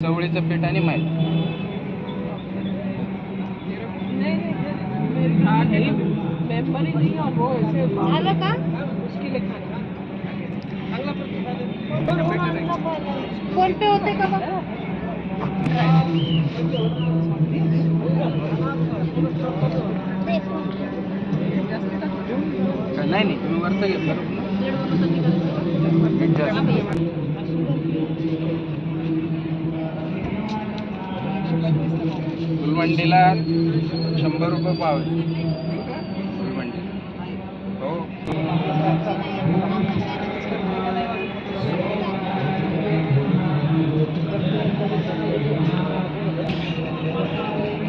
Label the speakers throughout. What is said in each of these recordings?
Speaker 1: चवळीचं पीठ आणि
Speaker 2: ही खाना
Speaker 3: फोन पे होते का-
Speaker 1: नाही नाही तुम्ही वरचं घेतलं गुलमंडीला शंभर रुपये पाव आहे. म्हणजे. हो.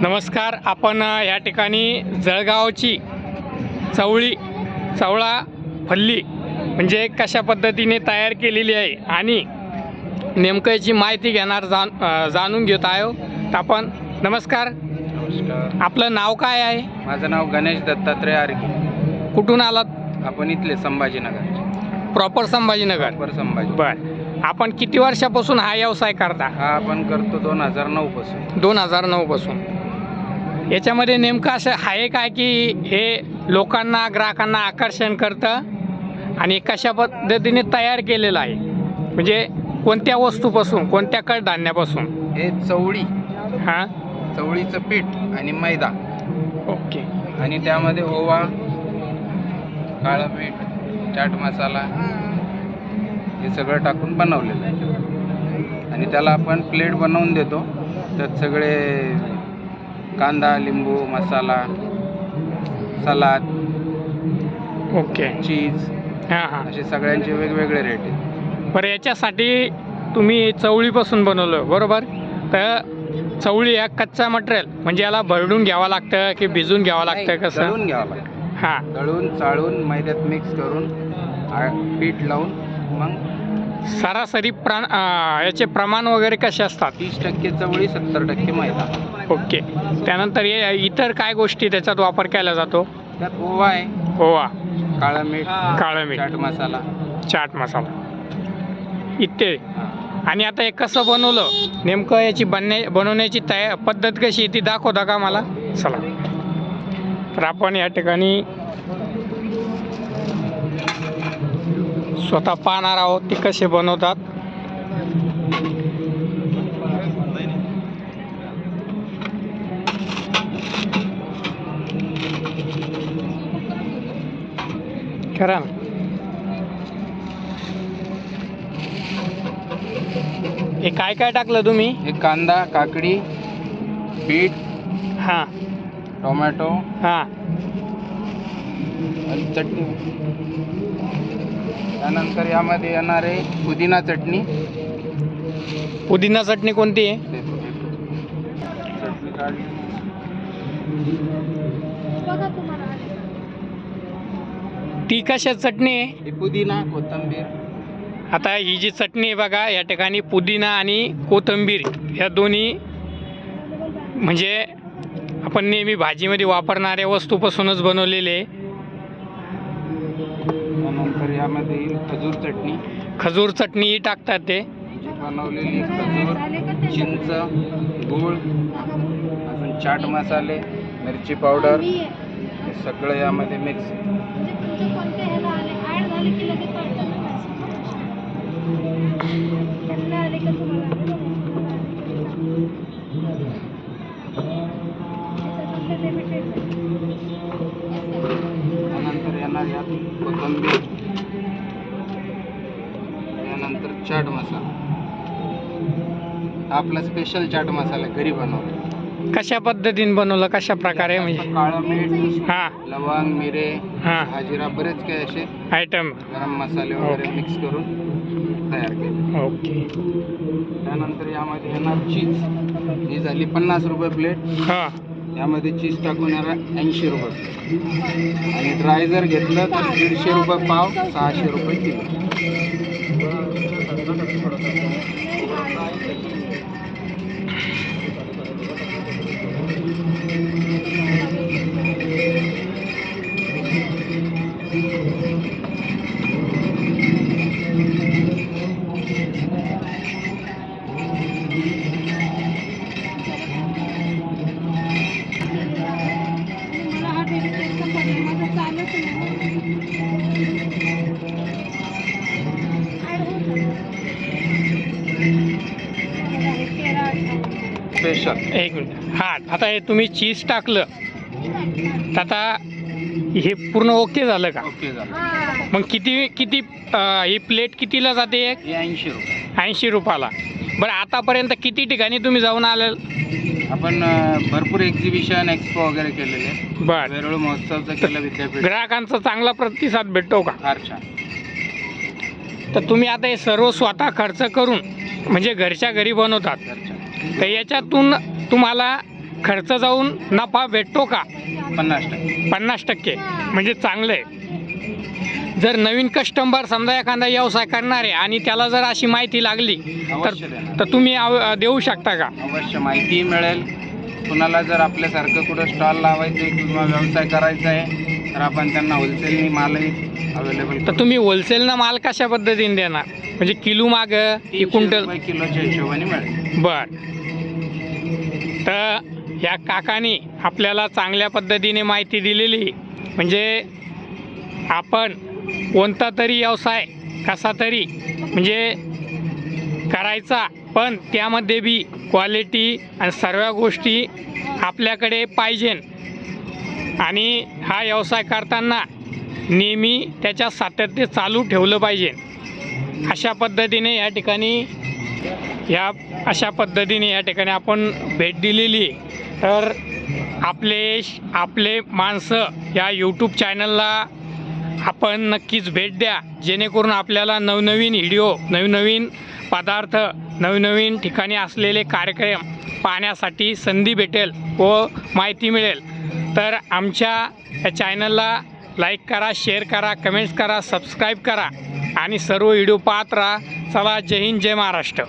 Speaker 4: नमस्कार आपण या ठिकाणी जळगावची चवळी चवळा फल्ली म्हणजे कशा पद्धतीने तयार केलेली आहे आणि नेमकं याची माहिती घेणार जाण जाणून घेत आहो तर आपण. नमस्कार.
Speaker 1: नमस्कार.
Speaker 4: आपलं नाव काय आहे?
Speaker 1: माझं नाव गणेश दत्तात्रय आरगे.
Speaker 4: कुठून आलात?
Speaker 1: आपण इथले संभाजीनगर
Speaker 4: प्रॉपर संभाजीनगर.
Speaker 1: वर संभाजी.
Speaker 4: बर. आपण किती वर्षापासून हा व्यवसाय करता?
Speaker 1: हा आपण करतो दोन हजार नऊ पासून.
Speaker 4: दोन हजार नऊपासून याच्यामध्ये नेमकं असं आहे काय की हे लोकांना ग्राहकांना आकर्षण करतं आणि कशा पद्धतीने तयार केलेलं आहे? म्हणजे कोणत्या वस्तूपासून कोणत्या कडधान्यापासून?
Speaker 1: हे चवळी.
Speaker 4: हां?
Speaker 1: चवळीचं पीठ. आणि मैदा.
Speaker 4: ओके.
Speaker 1: आणि त्यामध्ये ओवा काळं मीठ चाट मसाला हे सगळं टाकून बनवलेलं आहे. आणि त्याला आपण प्लेट बनवून देतो. त्यात सगळे कांदा लिंबू मसाला सलाद
Speaker 4: ओके.
Speaker 1: चीज
Speaker 4: हां हां.
Speaker 1: असे सगळ्यांचे वेगवेगळे रेट आहेत.
Speaker 4: बरं याच्यासाठी तुम्ही चवळीपासून बनवलं बरोबर? तर चवळी या कच्चा मटेरियल म्हणजे याला भरडून घ्यावं लागतं की भिजून घ्यावं लागतं कसं?
Speaker 1: घ्यावं लागतं.
Speaker 4: हां.
Speaker 1: दळून चाळून मैद्यात मिक्स करून आ- पीठ लावून मग
Speaker 4: सरासरी प्रा अं, याचे प्रमाण वगैरे कसे असतात?
Speaker 1: तीस टक्के चवळी सत्तर टक्के मैदा.
Speaker 4: ओके. त्यानंतर हे इतर काय गोष्टी त्याच्यात वापर केला जातो?
Speaker 1: त्यात ओवा आहे.
Speaker 4: ओवा.
Speaker 1: काळं मीठ
Speaker 4: काळं मीठ.
Speaker 1: चाट मसाला.
Speaker 4: चाट मसाला. इत्यादी आणि आता हे कसं बनवलं? नेमकं याची बनण्या बनवण्याची तया पद्धत कशी आहे ती दाखवता का मला. चला. तर आपण या ठिकाणी स्वतः पाहणार आहोत ते कसे बनवतात. करा हे काय काय टाकलं तुम्ही?
Speaker 1: हे कांदा काकडी बीट
Speaker 4: हां.
Speaker 1: टोमॅटो
Speaker 4: हां.
Speaker 1: आणि चटणी. त्यानंतर यामध्ये येणार आहे पुदिना चटणी.
Speaker 4: पुदिना चटणी कोणती आहे?
Speaker 1: देतो, देतो. चटणी काढली.
Speaker 3: बघा तुम्हाला
Speaker 4: ती कशा चटणी आहे?
Speaker 1: ही पुदिना कोथिंबीर.
Speaker 4: आता ही जी चटणी आहे बघा या ठिकाणी पुदिना आणि कोथिंबीर ह्या दोन्ही म्हणजे आपण नेहमी भाजीमध्ये वापरणाऱ्या वस्तूपासूनच बनवलेले आहे.
Speaker 1: त्यानंतर यामध्ये येईल खजूर चटणी.
Speaker 4: खजूर चटणी टाकतात ते.
Speaker 1: बनवलेली खजूर चिंच गूळ अजून चाट मसाले मिरची पावडर हे सगळं यामध्ये मिक्स त्यानंतर येणार यात कोथिंबीर. त्यानंतर चाट मसाला. आपला स्पेशल चाट मसाला घरी बनवला
Speaker 4: कशा पद्धतीने बनवलं? कशा प्रकारे? म्हणजे
Speaker 1: काळं मीठ
Speaker 4: हां.
Speaker 1: लवंग मिरे
Speaker 4: हां.
Speaker 1: हाजिरा बरेच काही असे
Speaker 4: आयटम
Speaker 1: गरम मसाले वगैरे. मिक्स करून तयार केले.
Speaker 4: ओके.
Speaker 1: त्यानंतर यामध्ये येणार चीज ही झाली पन्नास रुपये प्लेट
Speaker 4: हां.
Speaker 1: यामध्ये चीज टाकून येणार ऐंशी रुपये आणि ड्राय जर घेतलं तर दीडशे रुपये पाव सहाशे रुपये किलो. स्पेशल
Speaker 4: एक मिनिट. हां आता हे तुम्ही चीज टाकलं. तर आता हे पूर्ण ओके झालं का?
Speaker 1: ओके झालं.
Speaker 4: मग किती किती अं, ही प्लेट कितीला जाते एक?
Speaker 1: हे ऐंशी रुपये.
Speaker 4: ऐंशी रुपयाला. बरं आतापर्यंत किती ठिकाणी तुम्ही जाऊन आले?
Speaker 1: आपण अं, भरपूर एक्झिबिशन एक्सपो वगैरे केलेले. आहे.
Speaker 4: बरं.
Speaker 1: वेरूळ महोत्सवचं केलं विद्यापीठ.
Speaker 4: ग्राहकांचा चांगला प्रतिसाद भेटतो का?
Speaker 1: फार छान.
Speaker 4: तर तुम्ही आता हे सर्व स्वतः खर्च करून म्हणजे घरच्या घरी बनवतात.
Speaker 1: घरच्या.
Speaker 4: तर याच्यातून तुम्हाला खर्च जाऊन नफा भेटतो का?
Speaker 1: पन्नास टक्के.
Speaker 4: पन्नास टक्के. म्हणजे चांगलं आहे. जर नवीन कस्टमर समजा एखादा व्यवसाय करणार आहे आणि त्याला जर अशी माहिती लागली तर
Speaker 1: अवश्य.
Speaker 4: तर तुम्ही आव- देऊ शकता का?
Speaker 1: अवश्य माहितीही मिळेल. कुणाला जर आपल्यासारखं कुठं स्टॉल लावायचं आहे किंवा व्यवसाय करायचा आहे तर आपण त्यांना होलसेलनी मालही अवेलेबल
Speaker 4: तर तुम्ही होलसेलनं माल कशा पद्धतीने देणार? म्हणजे किलो माग की क्विंटल?
Speaker 1: किलोच्या हिशोबाने मिळेल.
Speaker 4: बर. तर ह्या काकानी आपल्याला चांगल्या पद्धतीने माहिती दिलेली. म्हणजे आपण कोणता तरी व्यवसाय कसा तरी म्हणजे करायचा पण त्यामध्ये बी क्वालिटी आणि सर्व गोष्टी आपल्याकडे पाहिजे आणि हा व्यवसाय करताना नेहमी त्याच्या सातत्य चालू ठेवलं पाहिजे अशा पद्धतीने या ठिकाणी या अशा पद्धतीने या ठिकाणी आपण भेट दिलेली तर आपले आपले माणसं या यूट्यूब चॅनलला आपण नक्कीच भेट द्या. जेणेकरून आपल्याला नवनवीन व्हिडिओ नवनवीन पदार्थ नवनवीन ठिकाणी असलेले कार्यक्रम पाहण्यासाठी संधी भेटेल व माहिती मिळेल. तर आमच्या या चॅनलला लाईक करा शेअर करा कमेंट्स करा सबस्क्राईब करा. आणि सर्व व्हिडिओ पाहत राहा. चला जय हिंद जय महाराष्ट्र.